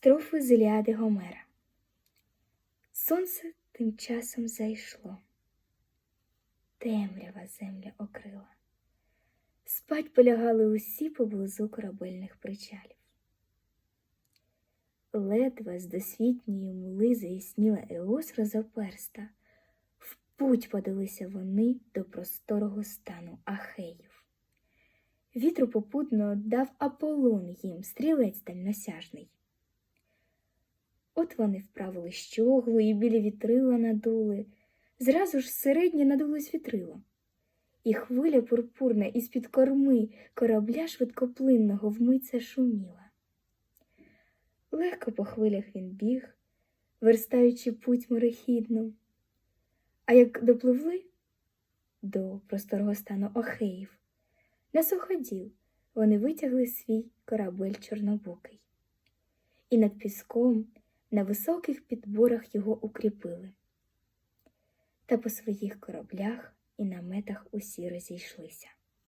Строфи з Іліади Гомера. Сонце тим часом зайшло. Темрява земля окрила. Спать полягали усі поблизу корабельних причалів. Ледве з досвітньої мули заясніла Еос розоперста. В путь подалися вони до просторого стану Ахеїв. Вітру попутно дав Аполлон їм стрілець дальносяжний. От вони вправили щоглу і білі вітрила надули, зразу ж середнє надулось вітрило. І хвиля пурпурна із-під корми корабля швидкоплинного вмить зашуміла. Легко по хвилях він біг, верстаючи путь морехідну. А як допливли до просторого стану Охеїв, на суходіл вони витягли свій корабель чорнобокий. І над піском на високих підборах його укріпили. Та по своїх кораблях і наметах усі розійшлися.